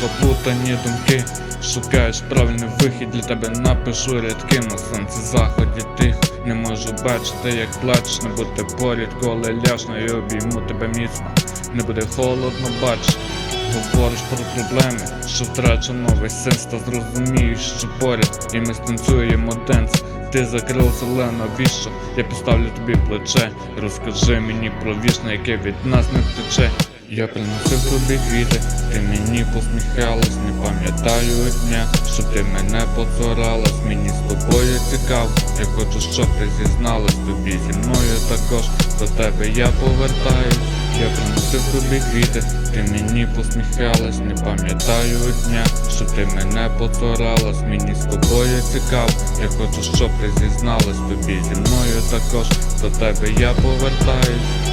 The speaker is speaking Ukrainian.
заплутані думки. Шукаєш правильний вихід для тебе напишу рядки на сонці заході тих. Не можу бачити, як плачеш, не бути поряд, коли ляжно і обійму тебе міцно. Не буде холодно, бач. Говориш про проблеми, що втрачено весь сенс, та зрозумієш, що поряд, і ми станцюємо денс. Ти закрив зелену віщо, я поставлю тобі плече. Розкажи мені про вічне, яке від нас не втече. Я приносив тобі квіти, ти мені посміхалась, не пам'ятаю дня, що ти мене поцуралась, мені з тобою цікаво. Я хочу, щоб ти зізналась тобі зі мною також. До тебе я повертаюсь, я приносив тобі квіти, ти мені посміхалась, не пам'ятаю дня, що ти мене поцуралась, мені з тобою цікаво. Я хочу, щоб ти зізналась тобі зі мною також. До тебе я повертаюсь.